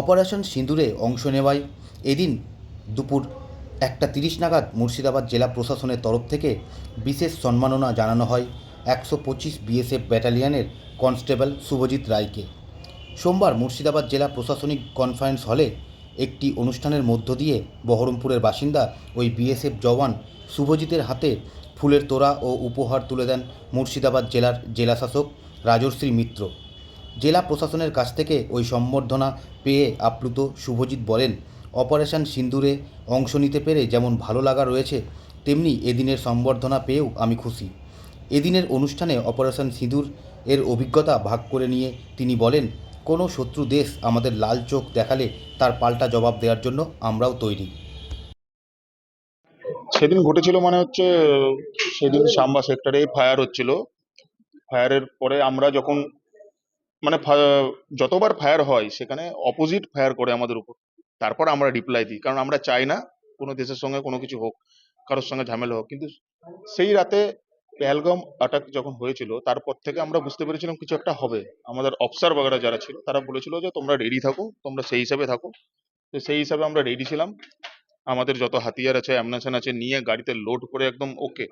Operation সিঁদুরে অংশ নেওয়ায় এদিন দুপুর একটা তিরিশ নাগাদ মুর্শিদাবাদ জেলা প্রশাসনের তরফ থেকে বিশেষ সম্মাননা জানানো হয় একশো পঁচিশ বিএসএফ ব্যাটালিয়নের কনস্টেবল শুভজিৎ রায়কে। সোমবার মুর্শিদাবাদ জেলা প্রশাসনিক কনফারেন্স হলে একটি অনুষ্ঠানের মধ্য দিয়ে বহরমপুরের বাসিন্দা ওই বিএসএফ জওয়ান শুভজিতের হাতে ফুলের তোড়া ও উপহার তুলে দেন মুর্শিদাবাদ জেলার জেলাশাসক রাজশ্রী মিত্র। জেলা প্রশাসনের কাছ থেকে ওই সম্বর্ধনা পেয়ে আপ্লুত শুভজিৎ বলেন, অপারেশন সিন্দুরে অংশ নিতে পেরে যেমন ভালো লাগা রয়েছে, তেমনি এদিনের সম্বর্ধনা পেয়েও আমি খুশি। এদিনের অনুষ্ঠানে অপারেশন সিঁদুর এর অভিজ্ঞতা ভাগ করে নিয়ে তিনি বলেন, কোনো শত্রু দেশ আমাদের লাল চোখ দেখালে তার পাল্টা জবাব দেওয়ার জন্য আমরাও তৈরি। সেদিন ঘটেছিল মানে হচ্ছে, সেদিন সাম্বা সেক্টরে ফায়ার হচ্ছিল। ফায়ারের পরে আমরা যখন মানে যতবার ফায়ার হয়, সেখানে অপোজিট ফায়ার করে আমাদের উপর। তারপর আমরা রিপ্লাই দিই, কারণ আমরা চাই না কোনো দেশের সঙ্গে কোনো কিছু হোক, কারোর সঙ্গে ঝামেলা হোক। কিন্তু সেই রাতে পেহেলগাম অ্যাটাক যখন হয়েছিল, তারপর থেকে আমরা বুঝতে পেরেছিলাম কিছু একটা হবে। আমাদের অফিসার বাগেরা যারা ছিল, তারা বলেছিল যে, তোমরা রেডি থাকো, তোমরা সেই হিসাবে থাকো। তো সেই হিসাবে আমরা রেডি ছিলাম। আমাদের যত হাতিয়ার আছে অ্যামনেশন আছে, নিয়ে গাড়িতে লোড করে একদম ওকে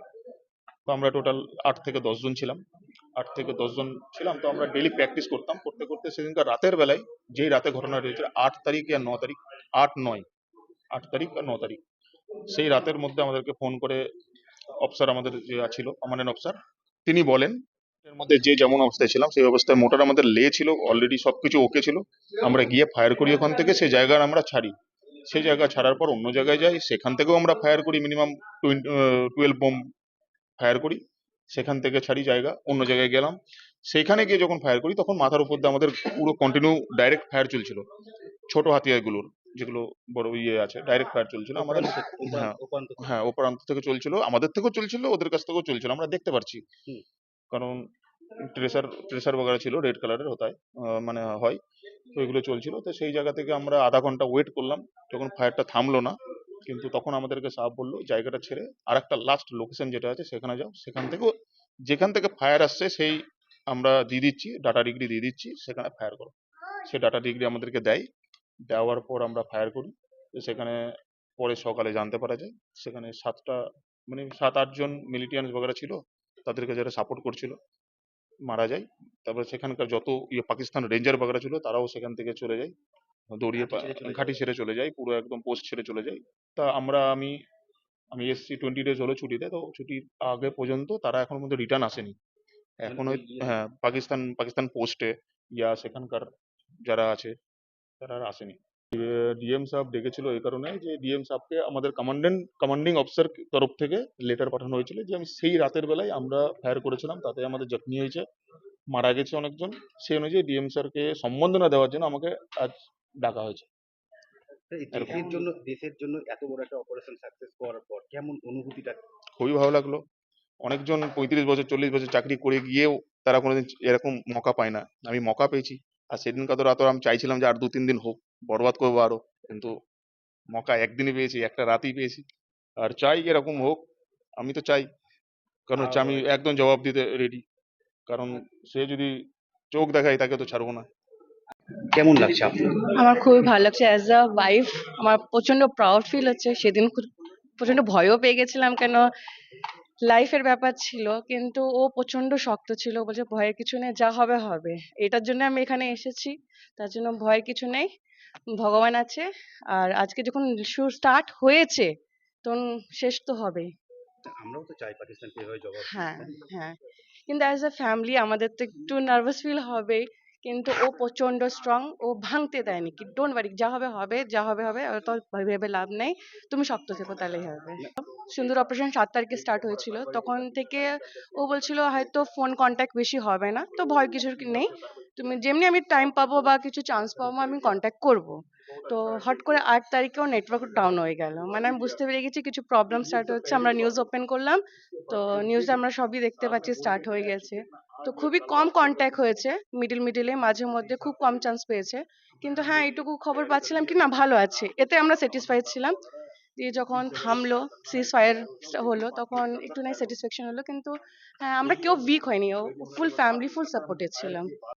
তো আমরা টোটাল আট থেকে দশ জন ছিলাম। আট থেকে দশ জন ছিলাম, তো আমরা ডেলি প্র্যাকটিস করতাম। করতে করতে সেদিনকার রাতের বেলায় যেই রাতে ঘটনা হয়েছিল আট তারিখ আর ন তারিখ, আট, নয়, আট তারিখ আর ন তারিখ, সেই রাতের মধ্যে আমাদেরকে ফোন করে অফিসার আমাদের যে ছিল কমান্ডেন্ট অফিসার তিনি বলেন, এর মধ্যে যে যেমন অবস্থায় ছিলাম, সেই অবস্থায় মোটর আমাদের লে ছিল অলরেডি সবকিছু ওকে ছিল। আমরা গিয়ে ফায়ার করি ওখান থেকে, সেই জায়গার আমরা ছাড়ি। সেই জায়গা ছাড়ার পর অন্য জায়গায় যাই, সেখান থেকেও আমরা ফায়ার করি মিনিমাম টুয়েলভ বোম ফায়ার করি। সেখান থেকে ছাড়ি জায়গা অন্য জায়গায় গেলাম। সেইখানে গিয়ে যখন ফায়ার করি তখন মাথার উপর দিয়ে আমাদের পুরো কন্টিনিউ ডাইরেক্ট ফায়ার চলছিল। ছোট হাতিয়ারগুলোর যেগুলো বড় ইয়ে আছে ডাইরেক্ট ফায়ার চলছিল আমাদের। হ্যাঁ হ্যাঁ থেকে চলছিল। আমাদের থেকেও চলছিল ওদের কাছ থেকেও চলছিল। আমরা দেখতে পারছি। কারণ ট্রেসার ট্রেসার বগেরা ছিল রেড কালারের হতায় মানে হয়। তো এগুলো চলছিল। তো সেই জায়গা থেকে আমরা আধা ঘণ্টা ওয়েট করলাম। যখন ফায়ারটা থামলো না কিন্তু তখন আমাদেরকে সাহেব বলল জায়গাটা ছেড়ে আর একটা লাস্ট লোকেশন যেটা আছে সেখানে যাও। সেখান থেকেও যেখান থেকে ফায়ার আসছে সেই আমরা দিয়ে দিচ্ছি ডাটা ডিগ্রি দিয়ে দিচ্ছি সেখানে ফায়ার করো। সে ডাটা ডিগ্রি আমাদেরকে দেয় দেওয়ার পর আমরা ফায়ার করি। তো সেখানে পরে সকালে জানতে পারা যায় সেখানে সাতটা মানে সাত আটজন মিলিটিয়ান্স বগেরা ছিল তাদেরকে যারা সাপোর্ট করছিল মারা যায়। তারপরে সেখানকার যত ইয়ে পাকিস্তান রেঞ্জার বগেরা ছিল তারাও সেখান থেকে চলে যায়। দৌড়িয়ে। ঘাঁটি ছেড়ে চলে যায়। পুরো একদম পোস্ট ছেড়ে চলে যায়। তা আমরা আমি আমি এসছি টোয়েন্টি ডেজ হলো ছুটিতে তো ছুটির আগে পর্যন্ত তারা এখন পর্যন্ত রিটার্ন আসেনি। এখন ওই ইয়ে- হ্যাঁ পাকিস্তান পাকিস্তান পোস্টে ইয়া সেখানকার যারা আছে তারা আর আসেনি। ডিএম সাহেব ডেকেছিল এই কারণে যে ডিএম সাহেবকে আমাদের কমান্ডেন্ট কমান্ডিং অফিসার তরফ থেকে লেটার পাঠানো হয়েছিল যে আমি সেই রাতের বেলায় আমরা ফায়ার করেছিলাম তাতে আমাদের জখমি হয়েছে মারা গেছে অনেকজন। সেই অনুযায়ী ডিএম স্যারকে সম্বর্ধনা দেওয়ার জন্য আমাকে আজ ডাকা হয়েছে। দেশের জন্য দেশের জন্য এত বড় একটা অপারেশন সাকসেস করার পর কেমন অনুভূতিটা? খুবই ভালো লাগল। অনেকজন পঁয়ত্রিশ বছর চল্লিশ বছর চাকরি করে গিয়েও তারা কোনোদিন এরকম মকা পায় না। আমি মকা পেয়েছি। আর সেদিন কত রাতও আমি চাইছিলাম যে আর দু তিন দিন হোক বরবাদ করব আরও। কিন্তু মকা একদিনই পেয়েছি একটা রাতেই পেয়েছি। আর চাই এরকম হোক আমি তো চাই। কারণ হচ্ছে আমি একদম জবাব দিতে রেডি কারণ সে যদি চোখ দেখায় তাকে তো ছাড়বো না। কেমন লাগছে আপনার? আমার খুবই ভালো লাগছে অ্যাজ আ ওয়াইফ আমার প্রচণ্ড প্রাউড ফিল হচ্ছে। সেদিন প্রচণ্ড ভয়ও পেয়ে গেছিলাম কেন লাইফের ব্যাপার ছিল কিন্তু ও প্রচণ্ড শক্ত ছিল বলছে ভয়ের কিছু নেই যা হবে হবে। এটার জন্য আমি এখানে এসেছি তার জন্য ভয়ের কিছু নেই ভগবান আছে। আর আজকে যখন শুরু স্টার্ট হয়েছে তখন শেষ তো হবেই। আমরাও তো চাই দিতে। হ্যাঁ হ্যাঁ। কিন্তু অ্যাজ আ ফ্যামিলি আমাদের তো একটু নার্ভাস ফিল হবেই। কিন্তু ও প্রচণ্ড স্ট্রং ও ভাঙতে দেয়নি। কি ডোন্ট ওয়ারি যা হবে হবে, যা হবে হবে অত ভেবে লাভ নেই। তুমি শক্ত থেকো, তাহলেই হবে। সুন্দর অপারেশন সাত তারিখে স্টার্ট হয়েছিল। তখন থেকে ও বলছিল, হয়তো ফোন কন্ট্যাক্ট বেশি হবে না। তো ভয় কিছু নেই। তুমি যেমনি আমি টাইম পাবো বা কিছু চান্স পাবো, আমি কন্ট্যাক্ট করব। তো হট করে আট তারিখেও নেটওয়ার্ক ডাউন হয়ে গেল। মানে আমি বুঝতে পেরে গেছি, কিছু প্রবলেম স্টার্ট হচ্ছে। আমরা নিউজ ওপেন করলাম। তো নিউজে আমরা সবই দেখতে পাচ্ছি স্টার্ট হয়ে গেছে। তো খুবই কম কন্ট্যাক্ট হয়েছে মিডিল মিডিলে মাঝে মধ্যে খুব কম চান্স পেয়েছে। কিন্তু হ্যাঁ এইটুকু খবর পাচ্ছিলাম কি? না, ভালো আছে। এতে আমরা স্যাটিসফাইড ছিলাম দিয়ে যখন থামলো সিজ ফায়ার হলো, তখন একটু নাই স্যাটিসফ্যাকশন হলো। কিন্তু হ্যাঁ আমরা কেউ উইক হয়নি। ও ফুল ফ্যামিলি ফুল সাপোর্টেড ছিলাম।